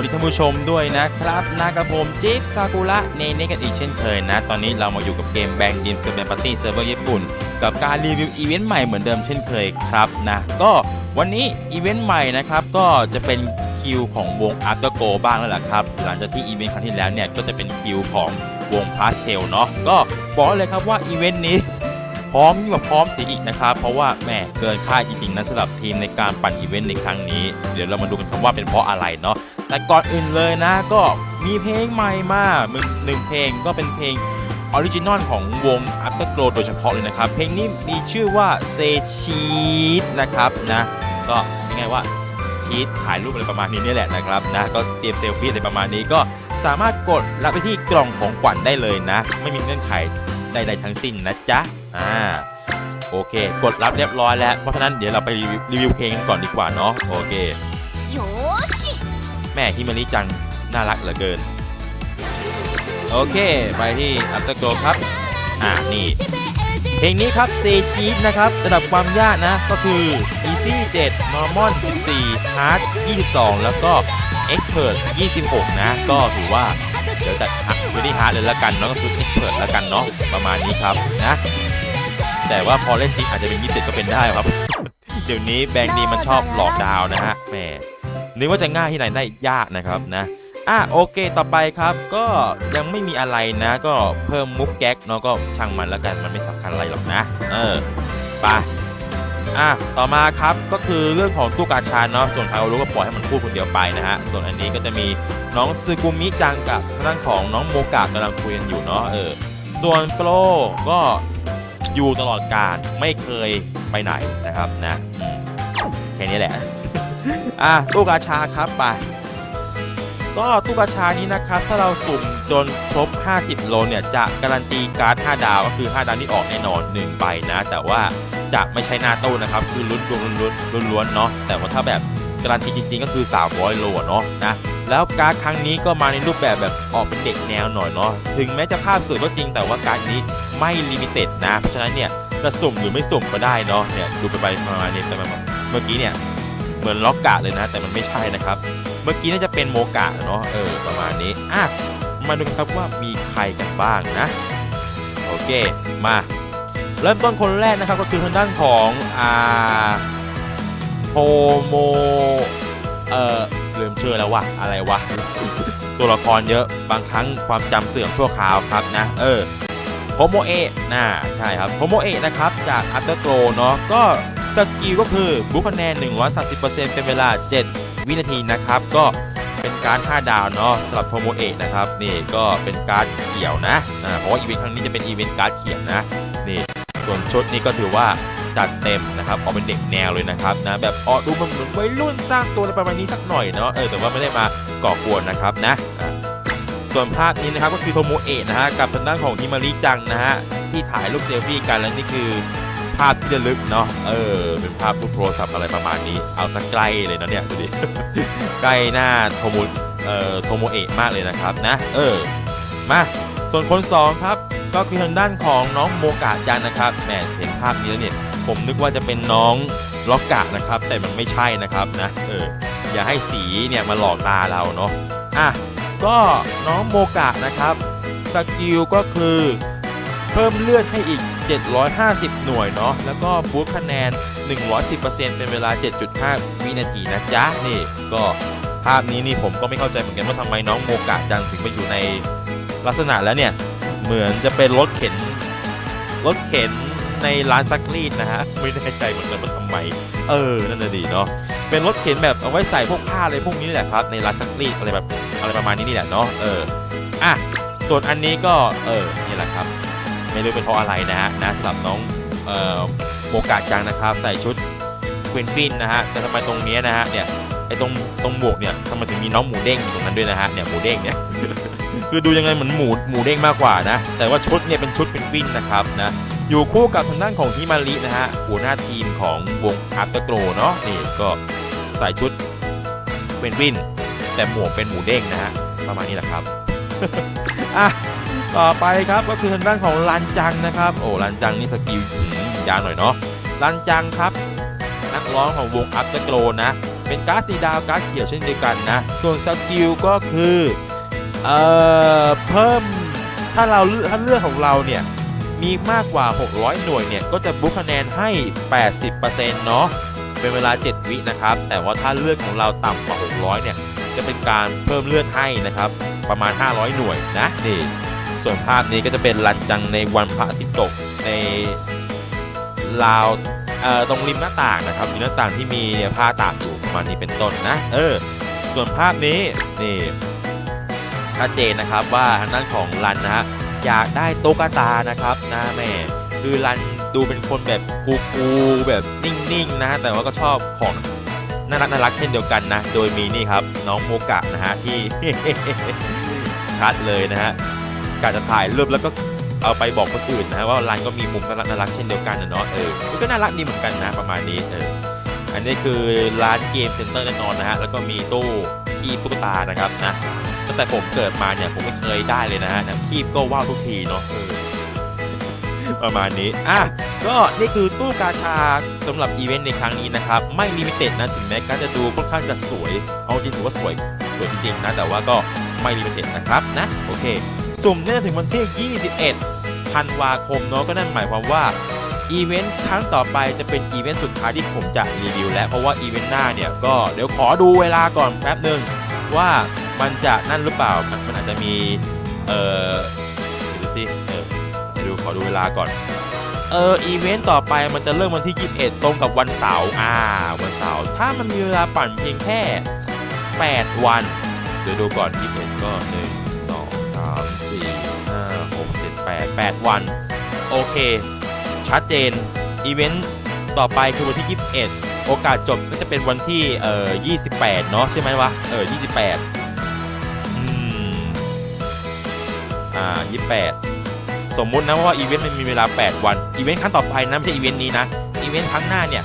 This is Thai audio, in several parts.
สวัสดีท่านผู้ชมด้วยนะครับนากับผมจิ๊บซากุระเนเน่กันอีกเช่นเคยนะ ตอนนี้เรามาอยู่กับเกมแบงก์ดิมส์กับแบงปาร์ตี้เซิร์ฟเวอร์ญี่ปุ่น กับการรีวิวอีเวนต์ใหม่เหมือนเดิมเช่นเคยครับนะ ก็วันนี้อีเวนต์ใหม่นะครับก็จะเป็นคิวของวง After Go บ้างแล้วล่ะครับ หลังจากที่อีเวนต์ครั้งที่แล้วเนี่ยก็จะเป็นคิวของวง Pastel เนาะก็บอกเลยครับว่าอีเวนต์นี้พร้อมยิ่งกว่าพร้อมเสียอีกนะครับ เพราะว่าแหมเกินคาดจริงๆนะสำหรับทีมในการปั่นอีเวนต์ในครั้งนี้ เดี๋ยวเรามาดูกันครับว่าเป็นเพราะอะไรเนาะ แต่ก่อนอื่นเลยนะก็มีเพลงใหม่มาหนึ่งหนึ่งเพลงก็เป็นเพลงออริจินอลของวง After Glow โดยเฉพาะเลยนะครับ เพลงนี้มีชื่อว่า Say Cheat นะครับนะก็ยังไงว่าชีตถ่ายรูปอะไรประมาณนี้นี่แหละนะครับนะก็เตรียมเซลฟี่อะไรประมาณนี้ก็สามารถกดรับไปที่กล่องของขวัญได้เลยนะ ไม่มีเงื่อนไขใดๆทั้งสิ้นนะจ๊ะอ่าโอเค กดรับเรียบร้อยแล้วเพราะฉะนั้นเดี๋ยวเราไปรีวิวเพลงกันก่อนดีกว่าเนาะโอเคよーし แม่ฮิมาริจัง น่ารักเหลือเกิน โอเค ไปที่อัปเตอร์โกครับ อ่านี่ เพลงนี้ครับ s t a y Cheat นะครับระดับความยากนะ ก็คือ Easy 7 Normal 14 Hard 22 แล้วก็ Expert 26 นะ ก็ถือว่า เดี๋ยวจะหักไม่ได้ฮาร์ดเลยละกันเนาะก็คือ Expert ละกันเนาะประมาณนี้ครับนะ แต่ว่าพอเล่นจริงอาจจะเป็น27ก็เป็นได้ครับ เดี๋ยวนี้แบงค์ดีมันชอบหลอกดาวน์นะฮะแหม นึกว่าจะง่ายที่ไหนได้ยากนะครับนะอะโอเคต่อไปครับ ก็ยังไม่มีอะไรนะ ก็เพิ่มมุกแก๊กเนาะก็ช่างมันแล้วกันมันไม่สำคัญอะไรหรอกนะ เออไปอะต่อมาครับก็คือเรื่องของตู้กาชาเนาะส่วนคาโอรุก็ปล่อยให้มันพูดคนเดียวไปนะฮะส่วนอันนี้ก็จะมีน้องซึกุมิจังกับทางด้านของน้องโมกะกำลังคุยกันอยู่เนาะเออส่วนโปรก็อยู่ตลอดการไม่เคยไปไหนนะครับนะแค่นี้แหละ อะตู้กาชาครับไปก็ตู้กาชานี้นะครับ ถ้าเราสุ่มจนครบ 50 โลเนี่ย จะการันตีการ์ด 5 ดาว ก็คือ 5 ดาวนี่ออกแน่นอน1ใบนะ แต่ว่าจะไม่ใช่หน้าตู้นะครับ คือลุ้นดวงล้วนล้วนเนาะ แต่ว่าถ้าแบบการันตีจริงๆ ก็คือ 300 โลเนาะนะ แล้วการ์ดครั้งนี้ก็มาในรูปแบบแบบออกเป็นเด็กแนวหน่อยเนาะ ถึงแม้จะภาพสวยก็จริง แต่ว่าการ์ดนี้ไม่ลิมิเต็ดนะ เพราะฉะนั้นเนี่ยจะสุ่มหรือไม่สุ่มก็ได้เนาะ เนี่ยดูไปไปมาณนี้แต่เมื่อกี้เนี่ย เหมือนล็อกกะเลยนะ แต่มันไม่ใช่นะครับ เมื่อกี้น่าจะเป็นโมกะเนาะเออประมาณนี้อะมาดูกันครับว่ามีใครกันบ้างนะ โอเคมาเริ่มต้นคนแรกนะครับก็คือทางด้านของอ่าโทโมเอ่อลืมชื่อแล้ววะอะไรวะ ตัวละครเยอะบางครั้งความจำเสื่อมชั่วคราวครับนะ เออโฮโมเอะน่าใช่ครับโฮโมเอะนะครับ จากอัตเตอร์โกเนาะก็ สกิลก็คือบุคคะแนน 130%เป็นเวลา 7 วินาทีนะครับ ก็เป็นการ5ดาวเนาะสำหรับโทโมเอะนะครับนี่ก็เป็นการเขียวนะเพราะว่าอีเวนต์ครั้งนี้จะเป็นอีเวนต์การเขียวนะนี่ส่วนชุดนี้ก็ถือว่าจัดเต็มนะครับออกเป็นเด็กแนวเลยนะครับนะแบบออกดูมันเหมือนวัยรุ่นสร้างตัวอะไรประมาณนี้สักหน่อยเนาะเออแต่ว่าไม่ได้มาก่อกวนนะครับนะส่วนภาพนี้นะครับก็คือโทโมเอะนะฮะกับทางด้านของฮิมาริจังนะฮะที่ถ่ายรูปเซลฟี่กันแล้วนี่คือาพที่ระลึกเนาะเออเป็นภาพรูปโทรศัพท์อะไรประมาณนี้ เอาสักใกล้เลยนะเนี่ยดูดิใกล้หน้าโทโมเอ่อโทโมเอะมากเลยนะครับนะ เออมาส่วนคนสองครับก็คือทางด้านของน้องโมกะจังนะครับแหมเห็นภาพนี้แล้วเนี่ยผมนึกว่าจะเป็นน้องล็อกกะนะครับ แต่มันไม่ใช่นะครับนะเอออย่าให้สีเนี่ยมาหลอกตาเราเนาะอะก็น้องโมกะนะครับสกิลก็คือ เพิ่มเลือดให้อีก 750 หน่วยเนาะแล้วก็บูสต์คะแนน 110%เป็นเวลา 7.5 วินาทีนะจ๊ะนี่ก็ภาพนี้นี่ผมก็ไม่เข้าใจเหมือนกันว่าทำไมน้องโมกะจังถึงมาอยู่ในลักษณะแล้วเนี่ย เหมือนจะเป็นรถเข็นรถเข็นในร้านซักรีดนะฮะไม่แน่ใจเหมือนกันว่าทำไม เออนั่นน่ะดีเนาะเป็นรถเข็นแบบเอาไว้ใส่พวกผ้าอะไรพวกนี้แหละครับในร้านซักรีดอะไรแบบอะไรประมาณนี้นี่แหละเนาะเอออะส่วนอันนี้ก็เออนี่แหละครับ ไม่รู้เป็นเพราะอะไรนะฮะนะสำหรับน้องโมกาจังนะครับ ใส่ชุดควินฟินนะฮะแต่ทำไมตรงนี้นะฮะเนี่ยไอ้ตรงตรงหมวกเนี่ยทำไมถึงมีน้องหมูเด้งอยู่ตรงนั้นด้วยนะฮะเนี่ยหมูเด้งเนี่ยคือดูยังไงเหมือนหมูหมูเด้งมากกว่านะ แต่ว่าชุดเนี่ยเป็นชุดเป็นฟินนะครับนะอยู่คู่กับทางด้านของฮิมารินะฮะหัวหน้าทีมของวงอาร์ตโกรเนาะนี่ก็ใส่ชุดเป็นฟิน แต่หมวกเป็นหมูเด้งนะฮะประมาณนี้แหละครับอะ ต่อไปครับก็คือทางด้านของลันจังนะครับโอ้ลันจังนี่สกิลหืมยาวหน่อยเนาะลันจังครับ นักร้องของวงอัพเตอร์โกลนะเป็นการ์ดสีดาวการ์ดเขียวเช่นเดียวกันนะส่วนสกิลก็คือเอ่อเพิ่มถ้าเราถ้าเลือกของเราเนี่ยมีมากกว่า 600 หน่วยเนี่ยก็จะบุ๊คะแนนให้ 80%เนาะเป็นเวลา 7 วินะครับ แต่ว่าถ้าเลือดของเราต่ำกว่า 600 เนี่ย จะเป็นการเพิ่มเลือดให้นะครับ ประมาณ 500 หน่วยนะนี่ ส่วนภาพนี้ก็จะเป็นลันจังในวันพระอาทิตย์ตกในราวตรงริมหน้าต่างนะครับมีหน้าต่างที่มีเนี่ยผ้าตากอยู่ประมาณนี้เป็นต้นนะ เออ ส่วนภาพนี้นี่ชัดเจนนะครับว่าทางด้านของรันนะฮะอยากได้โตกาตานะครับนะแม่คือรันดูเป็นคนแบบคูลๆแบบนิ่งๆนะแต่ว่าก็ชอบของน่ารักน่ารักเช่นเดียวกันนะ โดยมีนี่ครับน้องโมกะนะฮะที่ชัดเลยนะฮะ กะจะถ่ายรูปแล้วก็เอาไปบอกคนอื่นนะว่ารันก็มีมุมน่ารักเช่นเดียวกันนะเนาะเออมันก็น่ารักดีเหมือนกันนะประมาณนี้เอออันนี้คือร้านเกมเซ็นเตอร์แน่นอนนะฮะแล้วก็มีตู้คีบตุ๊กตานะครับนะตั้งแต่ผมเกิดมาเนี่ยผมไม่เคยได้เลยนะฮะนะคีบก็ว้าวทุกทีเนาะเออประมาณนี้อะก็นี่คือตู้กาชาสำหรับอีเวนต์ในครั้งนี้นะครับ ไม่ลิมิเต็ดนะถึงแม้การจะดูค่อนข้างจะสวย เอาจริงถือว่าสวยสวยจริงๆนะแต่ว่าก็ไม่ลิมิเต็ดนะครับนะโอเค สุ่มเนี่ยถึงวันที่ 21 ธันวาคมเนาะก็นั่นหมายความว่าอีเวนต์ครั้งต่อไปจะเป็นอีเวนต์สุดท้ายที่ผมจะรีวิวแล้วเพราะว่าอีเวนต์หน้าเนี่ยก็เดี๋ยวขอดูเวลาก่อนแป๊บหนึ่งว่ามันจะนั่นหรือเปล่า มันอาจจะมี เอ่อดูสิเออดี๋ยวดูขอดูเวลาก่อน เอออีเวนต์ต่อไปมันจะเริ่มวันที่ 21 ตรงกับวันเสาร์อ่า วันเสาร์ถ้ามันมีเวลาปั่นเพียงแค่ 8 วันเดี๋ยวดูก่อน21ก็1 2 3 4 5 6 7 8 8วัน โอเค ชัดเจน อีเวนต์ต่อไปคือวันที่ 21 โอกาสจบก็จะเป็นวันที่เอ่อ28 เนาะใช่ไหมวะ เออ 28 อืม อ่า 28 สมมุตินะว่าอีเวนต์มันมีเวลา 8 วัน อีเวนต์ครั้งต่อไปนะไม่ใช่อีเวนต์นี้นะ อีเวนต์ครั้งหน้าเนี่ย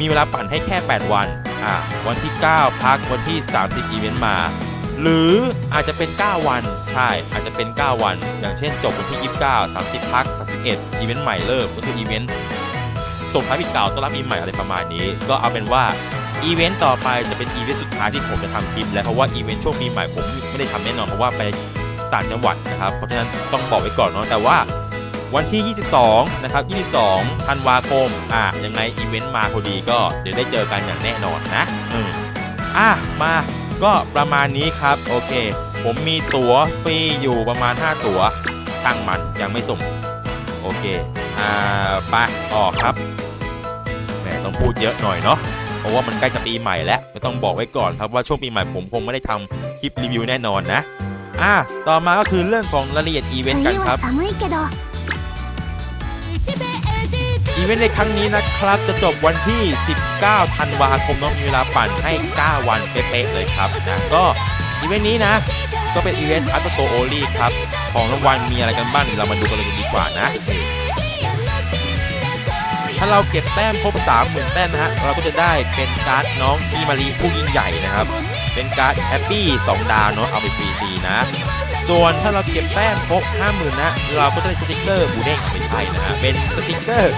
มีเวลาปั่นให้แค่ 8 วัน อ่า วันที่ 9 พัก วันที่ 30 อีเวนต์มา หรืออาจจะเป็น 9 วัน ใช่ อาจจะเป็น 9 วัน อย่างเช่นจบวันที่ 29 30 พัก 31 อีเวนต์ใหม่เริ่มก็คืออีเวนต์ส่งท้ายปีเก่าต้อนรับปีใหม่อะไรประมาณนี้ ก็เอาเป็นว่าอีเวนต์ต่อไปจะเป็นอีเวนต์สุดท้ายที่ผมจะทำคลิปแล้วเพราะว่าอีเวนต์ช่วงปีใหม่ผมไม่ได้ทำแน่นอนเพราะว่าไปต่างจังหวัดนะครับเพราะฉะนั้นต้องบอกไว้ก่อนเนาะแต่ว่าวันที่ 22 นะครับ 22 ธันวาคม อะ ยังไงอีเวนต์มาพอดีก็เดี๋ยวได้เจอกันอย่างแน่นอนนะ อืมอะ มา ก็ประมาณนี้ครับ โอเค ผมมีตั๋วฟรีอยู่ประมาณ 5 ตั๋วช่างมันยังไม่สุ่ม โอเค อ่าไปออกครับแหมต้องพูดเยอะหน่อยเนาะเพราะว่ามันใกล้จะปีใหม่แล้วไม่ต้องบอกไว้ก่อนครับว่าช่วงปีใหม่ผมคงไม่ได้ทำคลิปรีวิวแน่นอนนะ อ่า ต่อมาก็คือเรื่องของรายละเอียดอีเวนต์กันครับ อีเวนต์ในครั้งนี้นะครับ จะจบวันที่ 19 ธันวาคมน้องมีเวลาปั่นให้ 9 วันเป๊ะๆเลยครับนะก็อีเวนต์นี้นะ ก็เป็นอีเวนต์อัตโตโอลี่ครับ ของรางวัลมีอะไรกันบ้างเดี๋ยวเรามาดูกันเลยดีกว่านะ ถ้าเราเก็บแต้มครบ30,000แต้มนะฮะเราก็จะได้เป็นการ์ดน้องอีมารีผู้ยิ่งใหญ่นะครับ เป็นการ์ดแฮปปี้2ดาวเนาะเอาไปฟรีๆนะส่วนถ้าเราเก็บแต้มครบ50,000นะ เราก็จะได้สติกเกอร์บูเด้งไม่ใช่นะฮะเป็นสติกเกอร์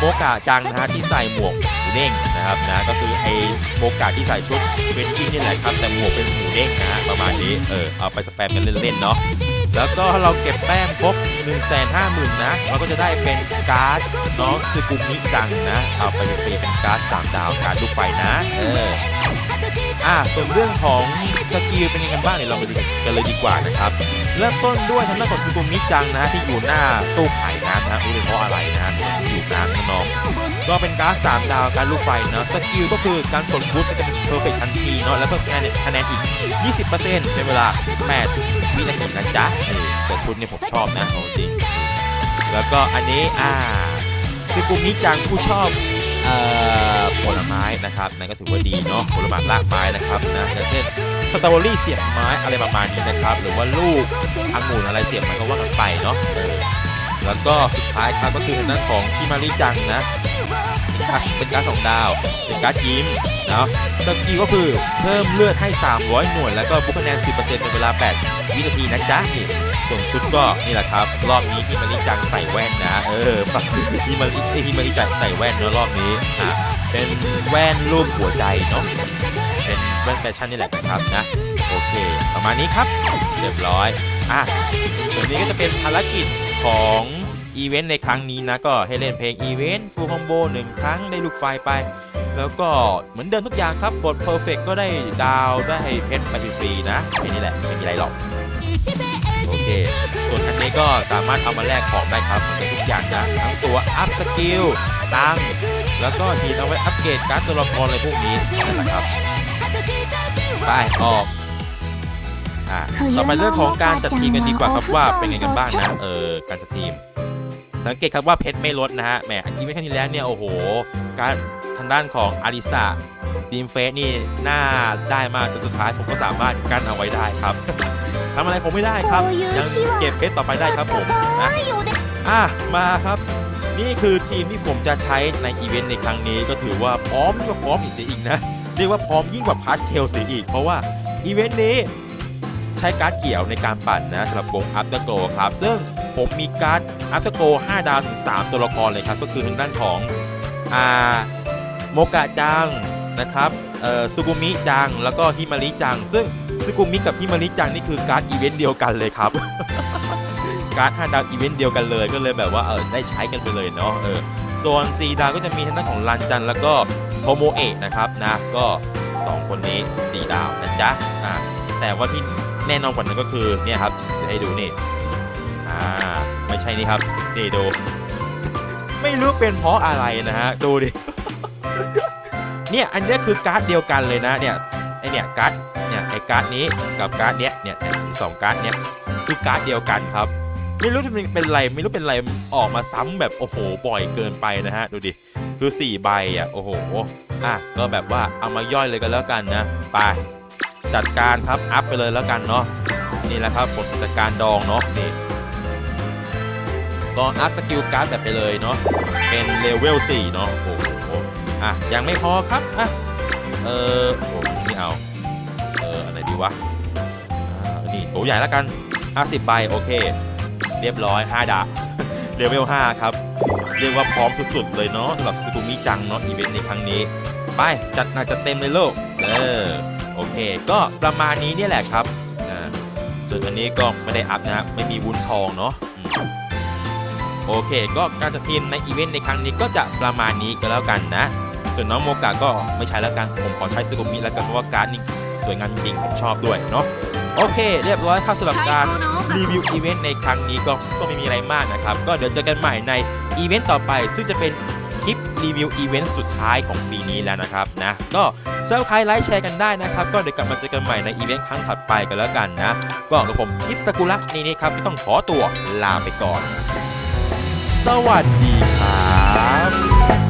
โมกะจังนะฮะที่ใส่หมวกหมูเด้งนะครับนะก็คือไอ้โมกะที่ใส่ชุดเป็นที่นี่แหละครับแต่หมวกเป็นหมูเด้งนะฮะประมาณนี้เออเอาไปสแปมกันเล่นๆเนาะแล้วก็ถ้าเราเก็บแต้มครบ1 5 0 0 0 0นะเราก็จะได้เป็นการ์ดน้องซึกุมิจังนะเอาไปฟรีเป็นการ์ดสามดาวการ์ดลูกไฟนะเออ อะส่วนเรื่องของสกิลเป็นยังไงบ้างเดี๋ยวเรามาดูกันเลยดีกว่านะครับเริ่มต้นด้วยทางด้านของซึกุมิจังนะที่อยู่หน้าตู้ขายน้ำนะรู้เลยเพราะอะไรนะอยู่น้ำน้องก็เป็นการ์ด3ดาวการลูกไฟเนาะสกิลก็คือการกดบูสจะเป็นเพอร์เฟกทันทีเนาะแล้วก็คะแนนคะแนนอีก 20%ในเวลา 8 วินาทีนะจ๊ะเออแต่ชุดเนี่ยผมชอบนะเอาจริงแล้วก็อันนี้อ่าซึกุมิจังผู้ชอบเอ่อ ผลไม้นะครับนั่นก็ถือว่าดีเนาะผลไม้รากไม้นะครับนะเช่นสตรอเบอรี่เสียบไม้อะไรประมาณนี้นะครับ หรือว่าลูกองุ่นอะไรเสียบมันก็ว่ากันไปเนาะแล้วก็สุดท้ายครับก็คือทางด้านของพิมาริจังนะเป็นการสองดาวเป็นการยิ้มนะสกิลก็คือเพิ่มเลือดให้ 300 หน่วย แล้วก็บุคคะแนน 10%ในเวลา 8 วินาทีนะจ๊ะนี่ส่วนชุดก็นี่แหละครับ รอบนี้พี่มาริจังใส่แว่นนะ เออพี่มาริพี่มาริจังใส่แว่นเนอะรอบนี้อะ เป็นแว่นรูปหัวใจเนาะเป็นแว่นแฟชั่นนี่แหละนะครับนะโอเค ประมาณนี้ครับเรียบร้อยอะส่วนนี้ก็จะเป็นภารกิจของอีเวนต์ในครั้งนี้นะก็ให้เล่นเพลงอีเวนต์ฟูลคอมโบหนึ่งครั้งได้ลูกไฟไป แล้วก็เหมือนเดิมทุกอย่างครับกดเพอร์เฟกก็ได้ดาวได้เพชรไปฟรีนะแค่นี้แหละไม่มีอะไรหรอกโอเค ส่วนอันนี้ก็สามารถเอามาแลกของได้ครับมันเป็นทุกอย่างนะทั้งตัวอัพสกิลตัง แล้วก็ทีเอาไว้อัปเกรดการ์ดตัวละครอะไรพวกนี้นั่นแหละครับไปออกอ่าต่อไปเรื่องของการจัดทีมกันดีกว่าครับว่าเป็นไงกันบ้างนะเออการจัดทีม สังเกตครับว่าเพชรไม่ลดนะฮะแหมอันนี้ไม่ครั้งที่แล้วเนี่ยโอ้โห การทางด้านของอาริสาดีมเฟสนี่น่าได้มากแต่สุดท้ายผมก็สามารถกั้นเอาไว้ได้ครับทำอะไรผมไม่ได้ครับ ยังเก็บเพชรต่อไปได้ครับผมนะอะมาครับ นี่คือทีมที่ผมจะใช้ในอีเวนต์ในครั้งนี้ก็ถือว่าพร้อมยิ่งกว่าพร้อมอีกเสียอีกนะ เรียกว่าพร้อมยิ่งกว่าพาสเทลเสียอีก เพราะว่าอีเวนต์นี้ใช้การ์ดเกี่ยวในการปั่นนะสำหรับวงอัพเตอร์โกครับ ซึ่งผมมีการ์ดอัพเตอร์โก5ดาวถึง 3 ตัวละครเลยครับ ก็คือทางด้านของอ่าโมกะจังนะครับเอ่อซูกุมิจัง แล้วก็ฮิมาริจัง ซึ่งซูกุมิกับฮิมาริจังนี่คือการ์ดอีเวนต์เดียวกันเลยครับ การ์ด5ดาวอีเวนต์เดียวกันเลย ก็เลยแบบว่าเออได้ใช้กันไปเลยเนาะเออส่วน4ดาวก็จะมีทางด้านของลันจันแล้วก็โฮโมเอะนะครับนะก็ 2 คนนี้ 4 ดาวนะจ๊ะอ่าแต่ว่าที่แน่นอนกว่านั้นก็คือเนี่ยครับจะให้ดูนี่อ่าไม่ใช่นี่ครับนี่ดูไม่รู้เป็นเพราะอะไรนะฮะดูดิเนี่ยอันนี้คือการ์ดเดียวกันเลยนะเนี่ยไอเนี่ยการ์ดเนี่ยไอการ์ดนี้กับการ์ดเนี้ยเนี่ยสองการ์ดเนี้ยคือการ์ดเดียวกันครับ ไม่รู้จะเป็นไรไม่รู้เป็นไรออกมาซ้ำแบบโอ้โหบ่อยเกินไปนะฮะ ดูดิคือ4ใบอะโอ้โหอะก็แบบว่าเอามาย่อยเลยกันแล้วกันนะไปจัดการครับอัพไปเลยแล้วกันเนาะนี่แหละครับบทจัดการดองเนาะนี่ก็อัพสกิลการ์ดแบบไปเลยเนาะเป็นเลเวล4เนาะโอ้โหอะยังไม่พอครับอะเออโอ้นี่เอาเอออะไรดีวะอ่านี่โถใหญ่แล้วกัน50ใบโอเค เรียบร้อย 5 ดาบเลเวล 5 ครับ เรียกว่าพร้อมสุดๆ เลยเนาะสำหรับซึกุมิจังเนาะอีเวนต์ในครั้งนี้ ไป จัดหนักจัดเต็มเลยโลก เออ โอเค ก็ประมาณนี้เนี่ยแหละครับอ่าส่วนอันนี้ก็ไม่ได้อัพนะไม่มีวุ้นทองเนาะโอเค ก็การจัดทีมในอีเวนต์ในครั้งนี้ก็จะประมาณนี้ก็แล้วกันนะ ส่วนน้องโมกะก็ไม่ใช้แล้วกัน ผมขอใช้ซึกุมิแล้วกันเพราะว่าการ์ดนี่สวยงามจริงผมชอบด้วยเนาะ โอเค เรียบร้อยครับสำหรับการรีวิวอีเวนต์ในครั้งนี้ก็ก็ไม่มีอะไรมากนะครับ ก็เดี๋ยวเจอกันใหม่ในอีเวนต์ต่อไป ซึ่งจะเป็นคลิปรีวิวอีเวนต์สุดท้ายของปีนี้แล้วนะครับนะก็เซอร์ไพรส์ไลค์แชร์กันได้นะครับ ก็เดี๋ยวกลับมาเจอกันใหม่ในอีเวนต์ครั้งถัดไปกันแล้วกันนะ ก็กับผมคลิปสกุลักนี่นี่ครับที่ต้องขอตัวลาไปก่อน สวัสดีครับ